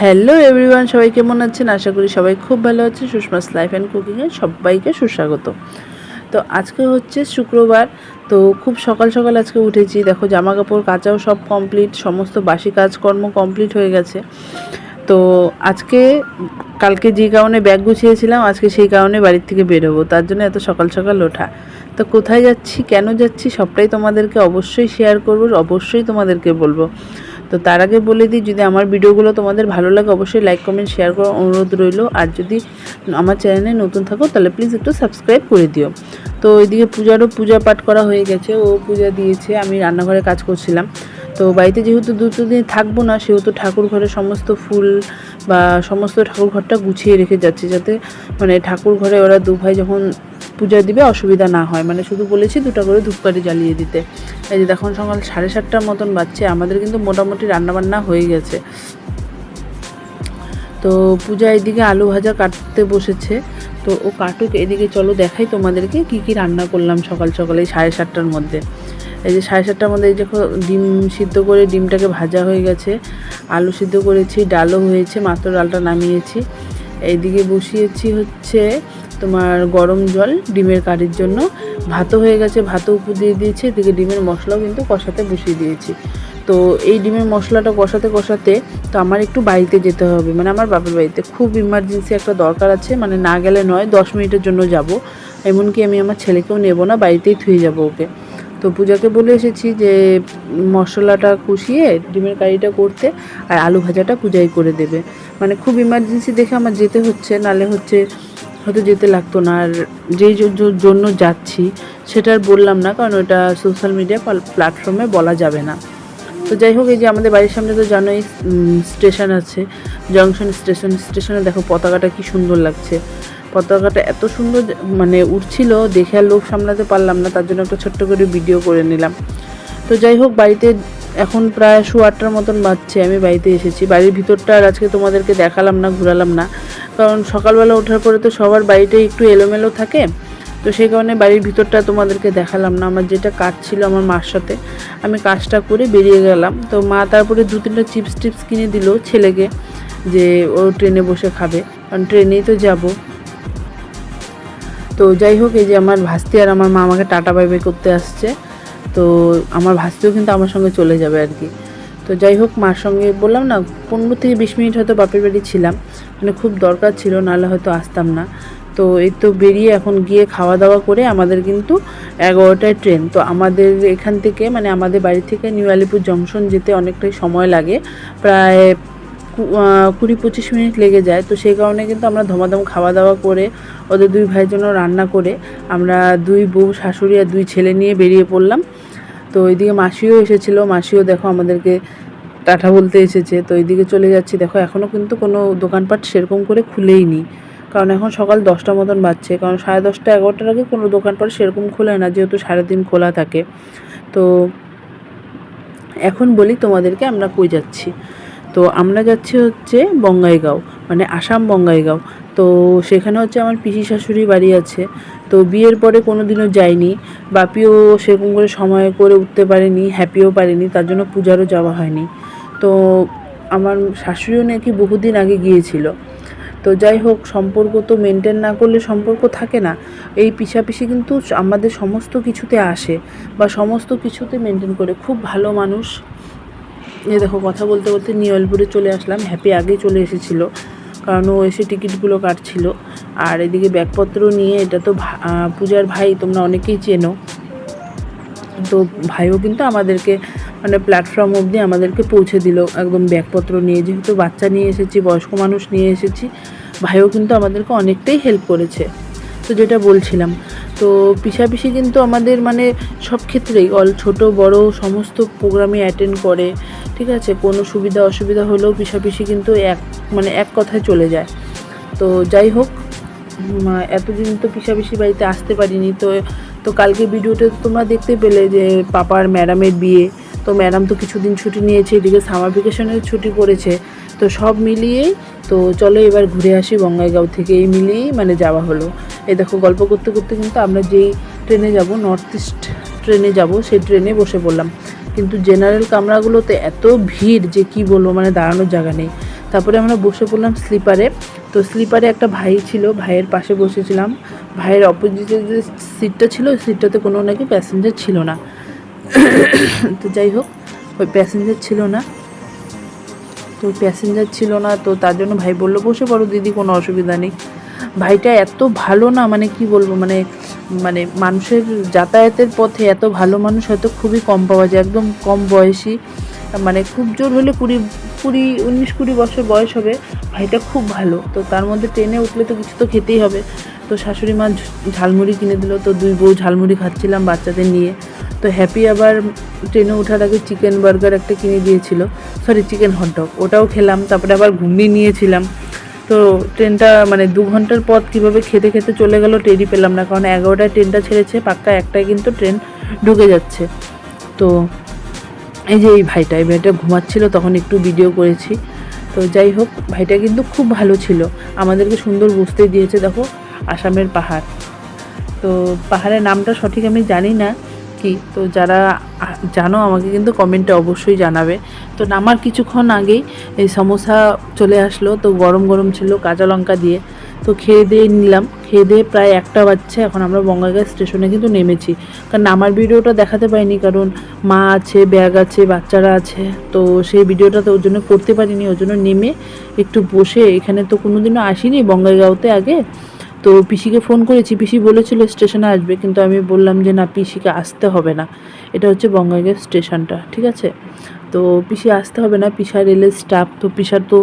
Hello everyone সবাই কেমন আছেন? আশা করি সবাই খুব ভালো আছে সুষমাস লাইফ অ্যান্ড কুকিংয়ে সবাইকে সুস্বাগত। তো আজকে হচ্ছে শুক্রবার, তো খুব সকাল সকাল আজকে উঠেছি। দেখো জামা কাপড় কাচাও সব কমপ্লিট সমস্ত বাসি কাজকর্ম কমপ্লিট হয়ে গেছে। তো আজকে, কালকে যে কারণে ব্যাগ গুছিয়েছিলাম, আজকে সেই কারণে বাড়ির থেকে বেরোবো। তার জন্য এত সকাল সকাল ওঠা। তো কোথায় যাচ্ছি, কেন যাচ্ছি, সবটাই তোমাদেরকে অবশ্যই শেয়ার করব, অবশ্যই তোমাদেরকে বলব। তো তার আগে বলে দিই, যদি আমার ভিডিওগুলো তোমাদের ভালো লাগে, অবশ্যই লাইক কমেন্ট শেয়ার করার অনুরোধ রইল। আর যদি আমার চ্যানেলে নতুন থাকো, তাহলে প্লিজ একটু সাবস্ক্রাইব করে দিও। তো ওইদিকে পূজারও পূজা পাঠ করা হয়ে গেছে, ও পূজা দিয়েছে, আমি রান্নাঘরে কাজ করছিলাম। তো বাড়িতে যেহেতু দুটো দিন থাকব না, সেহেতু ঠাকুর ঘরে সমস্ত ফুল বা সমস্ত ঠাকুর ঘরটা গুছিয়ে রেখে যাচ্ছে, যাতে মানে ঠাকুর ঘরে ওরা দু ভাই যখন পূজা দিবে, অসুবিধা না হয়। মানে শুধু বলেছি দুটো করে ধূপকাঠি জ্বালিয়ে দিতে। এই যে এখন সকাল সাড়ে সাতটার মতন বাচ্চে আমাদের কিন্তু মোটামুটি রান্নাবান্না হয়ে গেছে। তো পূজা এদিকে আলু ভাজা কাটতে বসেছে। তো ও কাটুক, এদিকে চলো দেখাই তোমাদেরকে কি কি রান্না করলাম সকাল সকালে সাড়ে সাতটার মধ্যে। এই যে সাড়ে সাতটার মধ্যে এই দেখো, ডিম সিদ্ধ করে ডিমটাকে ভাজা হয়ে গেছে। আলু সিদ্ধ করেছি, ডালও হয়েছে, মাত্র ডালটা নামিয়েছি। এইদিকে বসিয়েছি হচ্ছে তোমার গরম জল ডিমের কারির জন্য। ভাতও হয়ে গেছে, ভাতও উপর দিয়ে দিয়েছি, এদিকে ডিমের মশলাও কিন্তু কষাতে বসিয়ে দিয়েছি। তো এই ডিমের মশলাটা কষাতে কষাতে তো আমার একটু বাড়িতে যেতে হবে। মানে আমার বাপের বাড়িতে খুব ইমার্জেন্সি একটা দরকার আছে মানে না গেলে নয়, দশ মিনিটের জন্য যাব। এমনকি আমি আমার ছেলেকেও নেব না, বাড়িতেই থুয়ে যাব ওকে। তো পূজাকে বলে এসেছি যে, মশলাটা কষিয়ে ডিমের কারিটা করতে আর আলু ভাজাটা পূজাই করে দেবে। মানে খুব ইমার্জেন্সি দেখে আমার যেতে হচ্ছে, নালে হচ্ছে হয়তো যেতে লাগতো না। আর যেই জন্য যাচ্ছি সেটা আর বললাম না, কারণ ওটা সোশ্যাল মিডিয়া প্ল্যাটফর্মে বলা যাবে না। তো যাই হোক, এই যে আমাদের বাড়ির সামনে তো জানোই স্টেশন আছে জংশন স্টেশন স্টেশনে দেখো পতাকাটা কি সুন্দর লাগছে। পতাকাটা এত সুন্দর মানে উঠছিল দেখে আর লোক সামলাতে পারলাম না, তার জন্য একটা ছোট্ট করে ভিডিও করে নিলাম। তো যাই হোক, বাড়িতে এখন প্রায় শো আটটার মতন বাজছে, আমি বাড়িতে এসেছি। বাড়ির ভিতরটা আর আজকে তোমাদেরকে দেখালাম না, ঘোরালাম না। কারণ সকালবেলা ওঠার পরে তো সবার বাড়িতে একটু এলোমেলো থাকে। তো সেই কারণে বাড়ির ভিতরটা তোমাদেরকে দেখালাম না। আমার যেটা কাজ ছিল আমার মার সাথে, আমি কাজটা করে বেরিয়ে গেলাম। তো মা তারপরে দু তিনটা চিপস টিপস কিনে দিল ছেলেকে যে ও ট্রেনে বসে খাবে। কারণ ট্রেনেই তো যাব। তো যাই হোক, এই যে আমার ভাস্তি আর আমার মা আমাকে টাটা বাই বাই করতে আসছে। তো আমার ভাস্তিও কিন্তু আমার সঙ্গে চলে যাবে আর কি। তো যাই হোক, মার সঙ্গে বললাম না, পনেরো থেকে বিশ মিনিট হয়তো বাপের বাড়ি ছিলাম। মানে খুব দরকার ছিল, নাহলে হয়তো আসতাম না। তো এই তো বেরিয়ে এখন গিয়ে খাওয়া দাওয়া করে আমাদের কিন্তু এগারোটায় ট্রেন। তো আমাদের এখান থেকে মানে আমাদের বাড়ি থেকে নিউ আলিপুর জংশন যেতে অনেকটাই সময় লাগে। প্রায় কুড়ি পঁচিশ মিনিট লেগে যায়। তো সেই কারণে কিন্তু আমরা ধমাধম খাওয়া দাওয়া করে, ওদের দুই ভাইয়ের জন্য রান্না করে, আমরা দুই বউ, শাশুড়ি আর দুই ছেলে নিয়ে বেরিয়ে পড়লাম। তো ওইদিকে মাসিও এসেছিল। মাসিও দেখো আমাদেরকে টাটা বলতে এসেছে। তো এইদিকে চলে যাচ্ছি। দেখো এখনও কিন্তু কোনো দোকানপাট সেরকম করে খুলেই নি কারণ এখন সকাল দশটা মতন বাজছে। কারণ সাড়ে দশটা এগারোটার আগে কোনো দোকানপাট সেরকম খোলে না, যেহেতু সারাদিন খোলা থাকে। তো এখন বলি তোমাদেরকে আমরা কই যাচ্ছি। তো আমরা যাচ্ছি হচ্ছে বঙ্গাইগাঁও মানে আসাম বঙ্গাইগাঁও। তো সেখানে হচ্ছে আমার পিসি শাশুড়ি বাড়ি আছে। তো বিয়ের পরে কোনো দিনও যাইনি বাপিও সেরকম করে সময় করে উঠতে পারেনি হ্যাপিও পারেনি, তার জন্য পূজারও যাওয়া হয়নি। তো আমার শাশুড়িও নাকি বহুদিন আগে গিয়েছিল। তো যাই হোক, সম্পর্ক তো মেনটেন না করলে সম্পর্ক থাকে না। এই পিছাপিছি কিন্তু আমাদের সমস্ত কিছুতে আসে বা সমস্ত কিছুতে মেনটেন করে। খুব ভালো মানুষ। এ দেখো, কথা বলতে বলতে নিয়লপুরে চলে আসলাম। হ্যাপি আগেই চলে এসেছিল। কারণ ও এসে টিকিটগুলো কাটছিল। আর এদিকে ব্যাগপত্র নিয়ে, এটা তো পূজার ভাই, তোমরা অনেকেই চেনো। তো ভাইও কিন্তু আমাদেরকে মানে প্ল্যাটফর্ম অবধি আমাদেরকে পৌঁছে দিল, একদম ব্যাগপত্র নিয়ে। যেহেতু বাচ্চা নিয়ে এসেছি, বয়স্ক মানুষ নিয়ে এসেছি, ভাইও কিন্তু আমাদেরকে অনেকটাই হেল্প করেছে। তো যেটা বলছিলাম, তো পিসাপিসি কিন্তু আমাদের মানে সব ক্ষেত্রেই, অল ছোট, বড়, সমস্ত প্রোগ্রামে অ্যাটেন্ড করে, ঠিক আছে? কোনো সুবিধা, অসুবিধা হলেও পিসাপিসি কিন্তু এক মানে এক কথায় চলে যায়। তো যাই হোক এতদিন তো পিসাপিসি বাড়িতে আসতে পারিনি, তো তো কালকে ভিডিওতে তো তোমরা দেখতে পেলে যে পাপার ম্যাডামের বিয়ে, তো ম্যাডাম তো কিছুদিন ছুটি নিয়েছে, এদিকে সামার ভ্যাকেশনের ছুটি করেছে তো সব মিলিয়েই তো চলো এবার ঘুরে আসি বঙ্গাইগাঁও থেকে, এই মিলিয়েই মানে যাওয়া হলো। এই দেখো গল্প করতে করতে কিন্তু আমরা যেই ট্রেনে যাব, নর্থ ইস্ট ট্রেনে যাব, সেই ট্রেনে বসে পড়লাম। কিন্তু জেনারেল কামরাগুলোতে এত ভিড় যে কি বলব মানে দাঁড়ানোর জায়গা নেই। তারপরে আমরা বসে পড়লাম স্লিপারে তো স্লিপারে একটা ভাই ছিল, ভাইয়ের পাশে বসেছিলাম। ভাইয়ের অপোজিটে যে সিটটা ছিল, ওই সিটটাতে কোনো নাকি প্যাসেঞ্জার ছিল না। তো যাই হোক, ওই প্যাসেঞ্জার ছিল না। তো প্যাসেঞ্জার ছিল না, তো তার জন্য ভাই বলল, বসে পড়ো দিদি, কোনো অসুবিধা নেই। ভাইটা এত ভালো না মানে কি বলব মানে মানে মানুষের যাতায়াতের পথে এত ভালো মানুষ, হয়তো খুবই কম পাওয়া যায়, একদম কম বয়সী। মানে খুব জোর হলে কুড়ি কুড়ি, উনিশ, কুড়ি বছর বয়স হবে। ভাইটা খুব ভালো। তো তার মধ্যে ট্রেনে উঠলে তো কিছু তো খেতেই হবে। তো শাশুড়ি মা ঝালমুড়ি কিনে দিল। তো দুই বউ ঝালমুড়ি খাচ্ছিলাম বাচ্চাদের নিয়ে। তো হ্যাপি আবার ট্রেনে ওঠার আগে চিকেন বার্গার একটা কিনে দিয়েছিল। সরি চিকেন হটডগ ওটাও খেলাম। তারপরে আবার ঘুমিয়ে নিয়েছিলাম। তো ট্রেনটা মানে দু ঘণ্টার পথ কীভাবে খেতে খেতে চলে গেল টেরি পেলাম না। কারণ এগারোটায় ট্রেনটা ছেড়েছে, পাক্কা একটায় কিন্তু ট্রেন ঢুকে যাচ্ছে। তো এই যে এই ভাইটা এই ভাইটা ঘুমাচ্ছিল, তখন একটু ভিডিও করেছি। তো যাই হোক, ভাইটা কিন্তু খুব ভালো ছিল। আমাদেরকে সুন্দর বসতে দিয়েছে, দেখো, আসামের পাহাড়। তো পাহাড়ের নামটা সঠিক আমি জানি না কি, তো যারা জানো, আমাকে কিন্তু কমেন্টে অবশ্যই জানাবে। তো নামার কিছুক্ষণ আগেই এই সমোসা চলে আসলো, তো গরম গরম ছিল কাঁচা লঙ্কা দিয়ে। তো খেয়ে দিয়ে নিলাম। খেয়ে দিয়ে প্রায় একটা বাচ্চা এখন আমরা বঙ্গাইগাঁ স্টেশনে কিন্তু নেমেছি। কারণ আমার ভিডিওটা দেখাতে পারিনি, কারণ মা আছে, ব্যাগ আছে, বাচ্চারা আছে। তো সেই ভিডিওটা তো ওর জন্য করতে পারিনি, ওর জন্য নেমে একটু বসে, এখানে তো কোনোদিনও আসিনি বঙ্গাইগাঁওতে আগে। তো পিসিকে ফোন করেছি, পিসি বলেছিল স্টেশনে আসবে, কিন্তু আমি বললাম যে, না, পিসিকে আসতে হবে না। এটা হচ্ছে বঙ্গাইগাঁও স্টেশনটা, ঠিক আছে? তো পিসি আসতে হবে না পিসা রেলের স্টাফ তো পিসার তো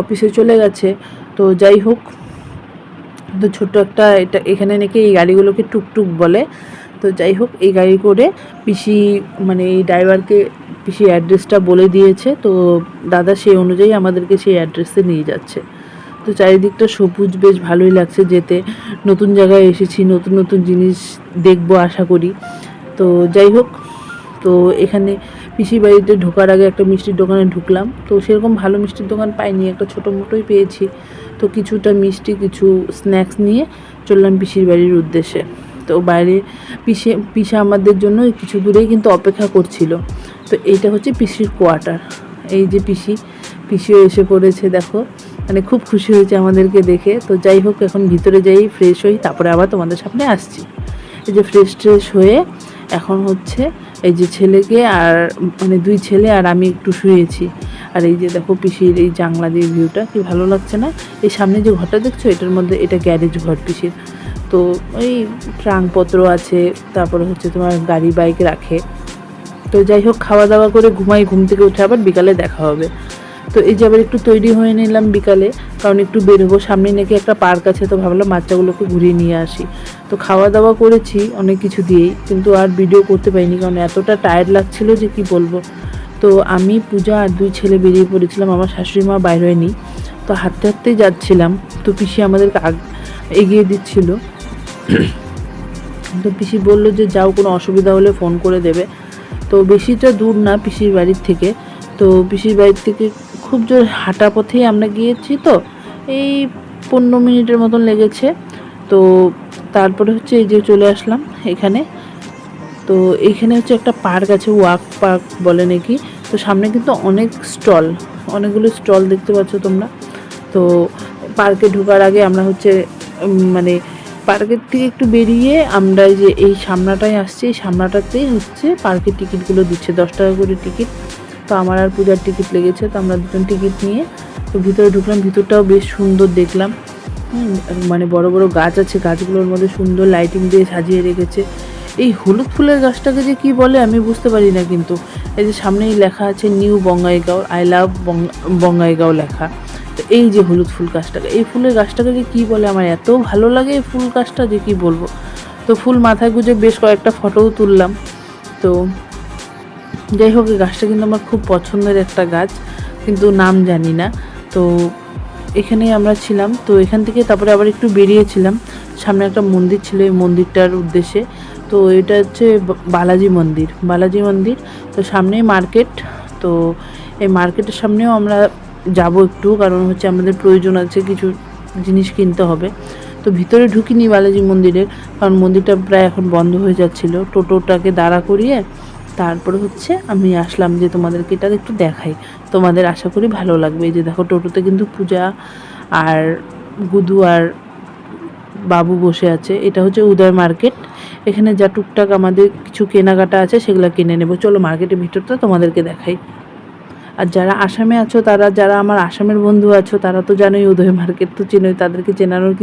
অফিসে চলে গেছে। তো যাই হোক তো ছোট্ট একটা এটা এখানে নাকি এই গাড়িগুলোকে টুকটুক বলে। তো যাই হোক, এই গাড়ি করে পিসি মানে এই ড্রাইভারকে পিসি অ্যাড্রেসটা বলে দিয়েছে। তো দাদা সেই অনুযায়ী আমাদেরকে সেই অ্যাড্রেসে নিয়ে যাচ্ছে। তো চারিদিকটা সবুজ, বেশ ভালোই লাগছে যেতে। নতুন জায়গায় এসেছি, নতুন নতুন জিনিস দেখব, আশা করি। তো যাই হোক, তো এখানে পিসি বাড়িতে ঢোকার আগে একটা মিষ্টির দোকানে ঢুকলাম। তো সেরকম ভালো মিষ্টির দোকান পাইনি, একটা ছোটো মোটোই পেয়েছি। তো কিছুটা মিষ্টি, কিছু স্ন্যাক্স নিয়ে চললাম পিসির বাড়ির উদ্দেশ্যে। তো বাইরে পিসে, পিসা আমাদের জন্য কিছু দূরেই কিন্তু অপেক্ষা করছিল। তো এইটা হচ্ছে পিসির কোয়ার্টার এই যে পিসি, পিসিও এসে পড়েছে, দেখো। মানে খুব খুশি হয়েছে আমাদেরকে দেখে। তো যাই হোক, এখন ভিতরে যাই ফ্রেশ হই, তারপরে আবার তোমাদের সামনে আসছি। এই যে ফ্রেশ ট্রেশ হয়ে এখন হচ্ছে এই যে ছেলেকে আর মানে দুই ছেলে আর আমি একটু শুয়েছি। আর এই যে দেখো পিসির এই জাংলা দিয়ে ভিউটা কি ভালো লাগছে না? এই সামনে যে ঘরটা দেখছ, এটার মধ্যে এটা গ্যারেজ ঘর পিসির। তো ওই ট্রাঙ্কপত্র আছে, তারপরে হচ্ছে তোমার গাড়ি বাইক রাখে। তো যাই হোক খাওয়া দাওয়া করে ঘুমাই, ঘুম থেকে উঠে আবার বিকালে দেখা হবে। তো এই যে আবার একটু তৈরি হয়ে নিলাম বিকালে, কারণ একটু বেরোবো সামনে নাকি একটা পার্ক আছে, তো ভাবলাম বাচ্চাগুলোকে ঘুরিয়ে নিয়ে আসি। তো খাওয়া দাওয়া করেছি অনেক কিছু দিয়েই, কিন্তু আর ভিডিও করতে পারিনি, কারণ এতটা টায়ার্ড লাগছিল যে কি বলব। তো আমি, পূজা আর দুই ছেলে বেরিয়ে পড়েছিলাম। আমার শাশুড়ি মা বাইরে হয়নি। তো হাঁটতে হাঁটতেই যাচ্ছিলাম। তো পিসি আমাদেরকে আগ এগিয়ে দিচ্ছিল। তো পিসি বলল যে, যাও, কোনো অসুবিধা হলে ফোন করে দেবে। তো বেশিটা দূর না পিসির বাড়ির থেকে। তো পিসির বাড়ির থেকে খুব জোর হাঁটা পথেই আমরা গিয়েছি তো। এই পনেরো মিনিটের মতন লেগেছে। তো তারপরে হচ্ছে এই যে চলে আসলাম এখানে। তো এইখানে হচ্ছে একটা পার্ক আছে, ওয়াক পার্ক বলে নাকি। তো সামনে কিন্তু অনেক স্টল, অনেকগুলো স্টল দেখতে পাচ্ছ তোমরা। তো পার্কে ঢোকার আগে আমরা হচ্ছে মানে পার্কের থেকে একটু বেরিয়ে আমরা যে এই সামনাটায় আসছি, এই সামনাটাতেই হচ্ছে পার্কের টিকিটগুলো দিচ্ছে, দশ টাকা করে টিকিট। তো আমার আর পূজার টিকিট লেগেছে, তো আমরা দুজন টিকিট নিয়ে তো ভিতরে ঢুকলাম, ভিতরটাও বেশ সুন্দর দেখলাম। মানে বড় বড় গাছ আছে, গাছগুলোর মধ্যে সুন্দর লাইটিং দিয়ে সাজিয়ে রেখেছে। এই হলুদ ফুলের গাছটাকে যে কি বলে আমি বুঝতে পারি না কিন্তু। এই যে সামনেই লেখা আছে new Bongaigaon, I love Bongaigaon লেখা। তো এই যে হলুদ ফুল গাছটাকে, এই ফুলের গাছটাকে যে কী বলে আমার এত ভালো লাগে এই ফুল গাছটা যে কী বলব। তো ফুল মাথায় গুঁজে বেশ কয়েকটা ফটোও তুললাম। তো যাই হোক, এই গাছটা কিন্তু আমার খুব পছন্দের একটা গাছ, কিন্তু নাম জানি না। তো এখানেই আমরা ছিলাম। তো এখান থেকে তারপরে আবার একটু বেরিয়েছিলাম। সামনে একটা মন্দির ছিল, এই মন্দিরটার উদ্দেশ্যে। তো এটা হচ্ছে বালাজি মন্দির। বালাজি মন্দির, তো সামনেই মার্কেট। তো এই মার্কেটের সামনেও আমরা যাব একটু, কারণ হচ্ছে আমাদের প্রয়োজন আছে কিছু জিনিস কিনতে হবে। তো ভিতরে ঢুকিনি বালাজি মন্দিরের, কারণ মন্দিরটা প্রায় এখন বন্ধ হয়ে যাচ্ছিল। টোটোটাকে দাঁড়া করিয়ে তারপরে হচ্ছে আমি আসলাম যে তোমাদেরকে এটা একটু দেখাই। তোমাদের আশা করি ভালো লাগবে। এই যে দেখো, টোটোতে কিন্তু পূজা আর গুদু আর বাবু বসে আছে। এটা হচ্ছে উদয় মার্কেট। এখানে যা টুকটাক আমাদের কিছু কেনাকাটা আছে সেগুলো কিনে নেব। চলো মার্কেটের ভিতরটা তোমাদেরকে দেখাই। আর যারা আসামে আছো, তারা, যারা আমার আসামের বন্ধু আছো, তারা তো জানোই উদয় মার্কেট, তো চেনোই তাদেরকে চেনানোর